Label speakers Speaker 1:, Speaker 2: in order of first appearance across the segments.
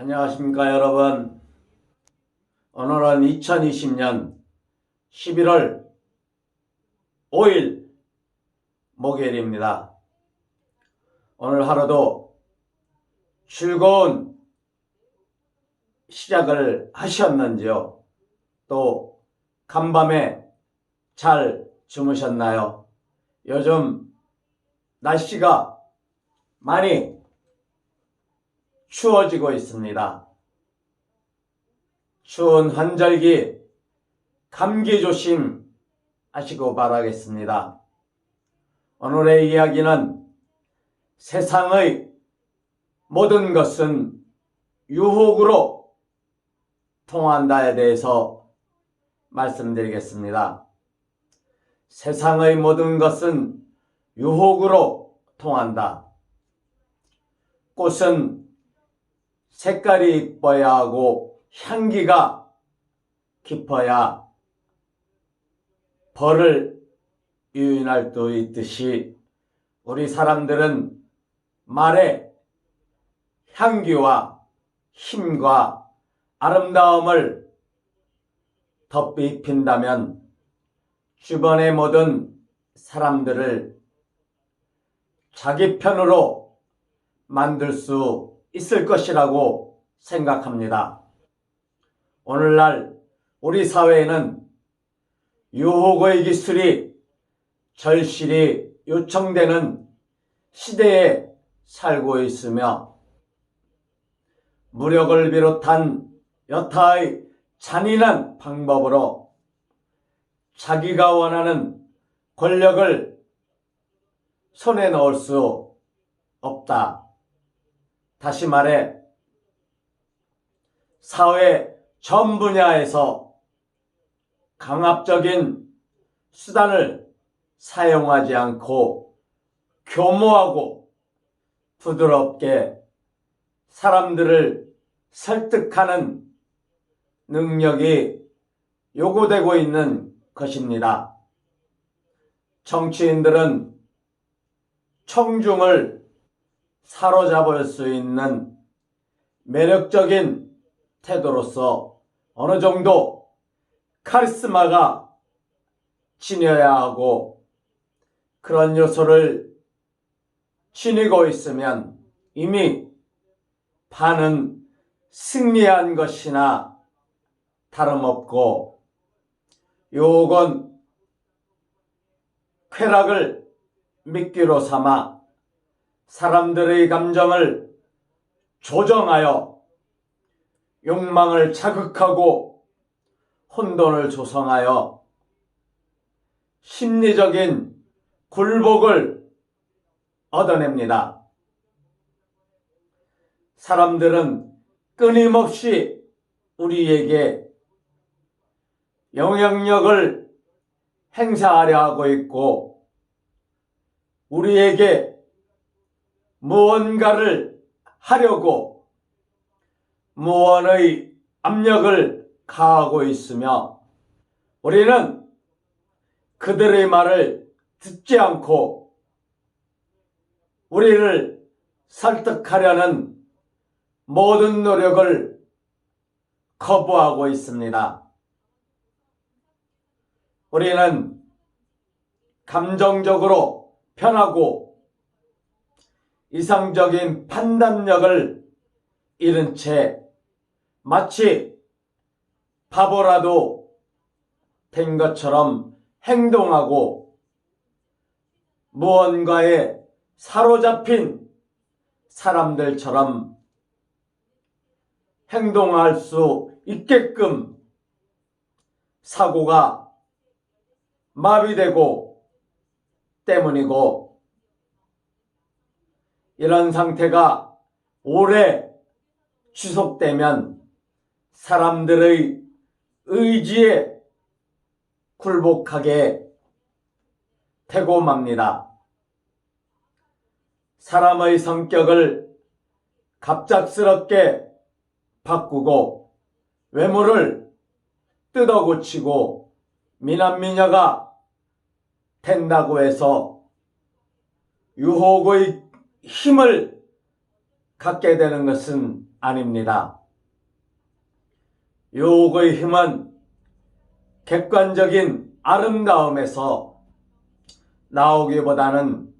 Speaker 1: 안녕하십니까 여러분. 오늘은 2020년 11월 5일 목요일입니다. 오늘 하루도 즐거운 시작을 하셨는지요? 또 간밤에 잘 주무셨나요? 요즘 날씨가 많이 추워지고 있습니다. 추운 환절기 감기 조심 하시고 바라겠습니다. 오늘의 이야기는 세상의 모든 것은 유혹으로 통한다에 대해서 말씀드리겠습니다. 세상의 모든 것은 유혹으로 통한다. 꽃은 색깔이 이뻐야 하고 향기가 깊어야 벌을 유인할 수 있듯이 우리 사람들은 말에 향기와 힘과 아름다움을 덧입힌다면 주변의 모든 사람들을 자기 편으로 만들 수 있을 것이라고 생각합니다. 오늘날 우리 사회에는 유혹의 기술이 절실히 요청되는 시대에 살고 있으며 무력을 비롯한 여타의 잔인한 방법으로 자기가 원하는 권력을 손에 넣을 수 없다. 다시 말해, 사회 전 분야에서 강압적인 수단을 사용하지 않고 교모하고 부드럽게 사람들을 설득하는 능력이 요구되고 있는 것입니다. 정치인들은 청중을 사로잡을 수 있는 매력적인 태도로서 어느 정도 카리스마가 지녀야 하고 그런 요소를 지니고 있으면 이미 반은 승리한 것이나 다름없고 요건 쾌락을 미끼로 삼아 사람들의 감정을 조정하여 욕망을 자극하고 혼돈을 조성하여 심리적인 굴복을 얻어냅니다. 사람들은 끊임없이 우리에게 영향력을 행사하려 하고 있고 우리에게 무언가를 하려고 무언의 압력을 가하고 있으며 우리는 그들의 말을 듣지 않고 우리를 설득하려는 모든 노력을 거부하고 있습니다. 우리는 감정적으로 편하고 이상적인 판단력을 잃은 채 마치 바보라도 된 것처럼 행동하고 무언가에 사로잡힌 사람들처럼 행동할 수 있게끔 사고가 마비되고 때문이고 이런 상태가 오래 지속되면 사람들의 의지에 굴복하게 되고 맙니다. 사람의 성격을 갑작스럽게 바꾸고 외모를 뜯어고치고 미남미녀가 된다고 해서 유혹의 힘을 갖게 되는 것은 아닙니다. 유혹의 힘은 객관적인 아름다움에서 나오기보다는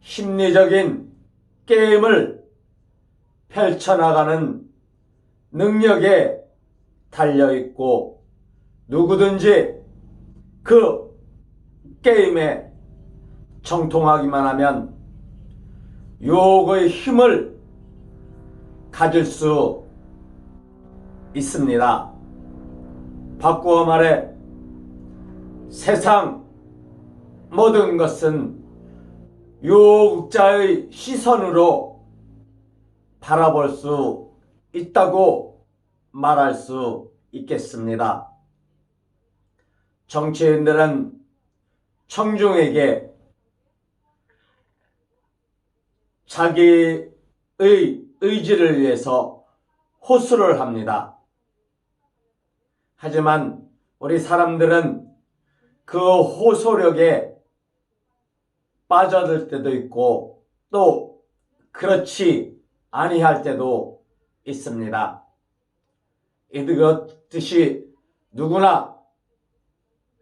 Speaker 1: 심리적인 게임을 펼쳐나가는 능력에 달려있고 누구든지 그 게임에 정통하기만 하면 유혹의 힘을 가질 수 있습니다. 바꾸어 말해 세상 모든 것은 유혹자의 시선으로 바라볼 수 있다고 말할 수 있겠습니다. 정치인들은 청중에게 자기의 의지를 위해서 호소를 합니다. 하지만 우리 사람들은 그 호소력에 빠져들 때도 있고 또 그렇지 아니할 때도 있습니다. 이것듯이 누구나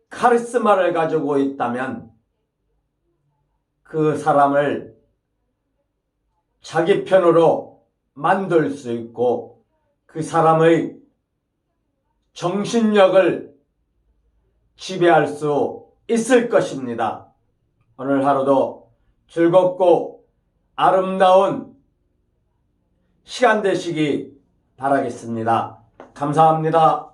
Speaker 1: 카리스마를 가지고 있다면 그 사람을 자기 편으로 만들 수 있고 그 사람의 정신력을 지배할 수 있을 것입니다. 오늘 하루도 즐겁고 아름다운 시간 되시기 바라겠습니다. 감사합니다.